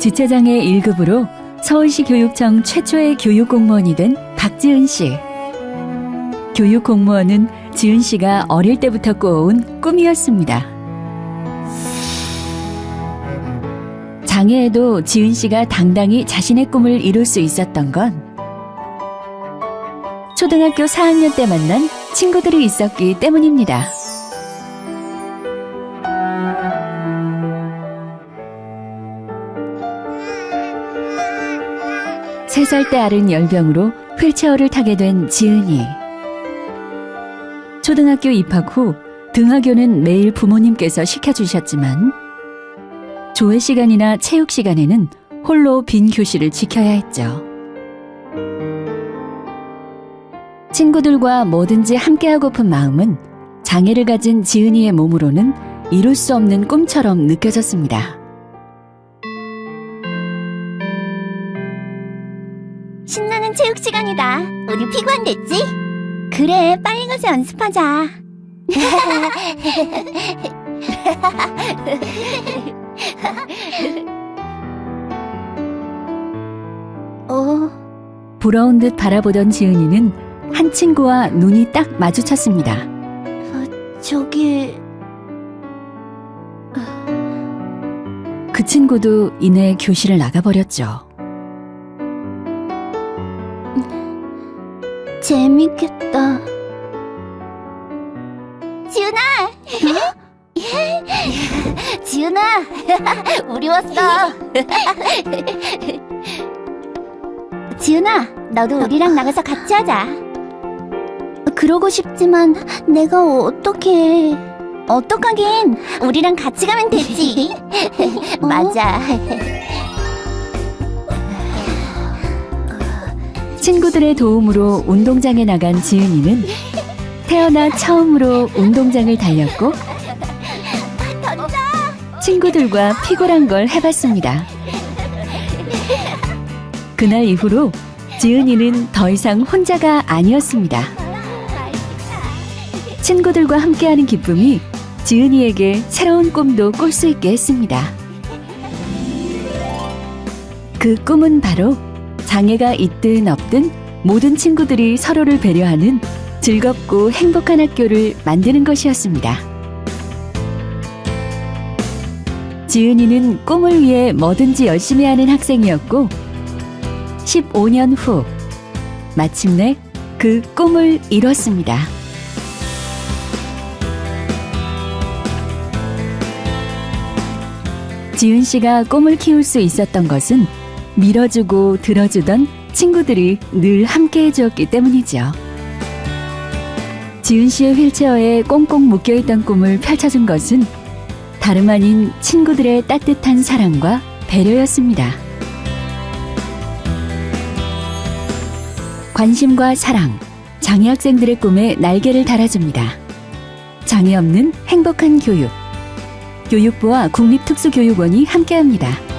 지체장애 1급으로 서울시 교육청 최초의 교육 공무원이 된 박지은 씨. 교육 공무원은 지은 씨가 어릴 때부터 꿔온 꿈이었습니다. 장애에도 지은 씨가 당당히 자신의 꿈을 이룰 수 있었던 건 초등학교 4학년 때 만난 친구들이 있었기 때문입니다. 세살때 앓은 열병으로 휠체어를 타게 된 지은이. 초등학교 입학 후 등하교는 매일 부모님께서 시켜주셨지만 조회 시간이나 체육 시간에는 홀로 빈 교실을 지켜야 했죠. 친구들과 뭐든지 함께하고픈 마음은 장애를 가진 지은이의 몸으로는 이룰 수 없는 꿈처럼 느껴졌습니다. 신나는 체육 시간이다. 우리 피구 안 됐지? 그래, 빨리 가서 연습하자. 어, 부러운 듯 바라보던 지은이는 한 친구와 눈이 딱 마주쳤습니다. 저기 그 친구도 이내 교실을 나가버렸죠. 재밌겠다. 지은아! 지은아! 우리 왔어. 지은아, 너도 우리랑 나가서 같이 하자. 그러고 싶지만 내가 어떻게 어떡하긴 우리랑 같이 가면 되지. 맞아. 친구들의 도움으로 운동장에 나간 지은이는 태어나 처음으로 운동장을 달렸고 친구들과 피골한 걸 해봤습니다. 그날 이후로 지은이는 더 이상 혼자가 아니었습니다. 친구들과 함께하는 기쁨이 지은이에게 새로운 꿈도 꿀 수 있게 했습니다. 그 꿈은 바로 장애가 있든 없든 모든 친구들이 서로를 배려하는 즐겁고 행복한 학교를 만드는 것이었습니다. 지은이는 꿈을 위해 뭐든지 열심히 하는 학생이었고 15년 후 마침내 그 꿈을 이뤘습니다. 지은 씨가 꿈을 키울 수 있었던 것은 밀어주고 들어주던 친구들이 늘 함께 해주었기 때문이죠. 지은 씨의 휠체어에 꽁꽁 묶여있던 꿈을 펼쳐준 것은 다름 아닌 친구들의 따뜻한 사랑과 배려였습니다. 관심과 사랑, 장애 학생들의 꿈에 날개를 달아줍니다. 장애 없는 행복한 교육. 교육부와 국립특수교육원이 함께합니다.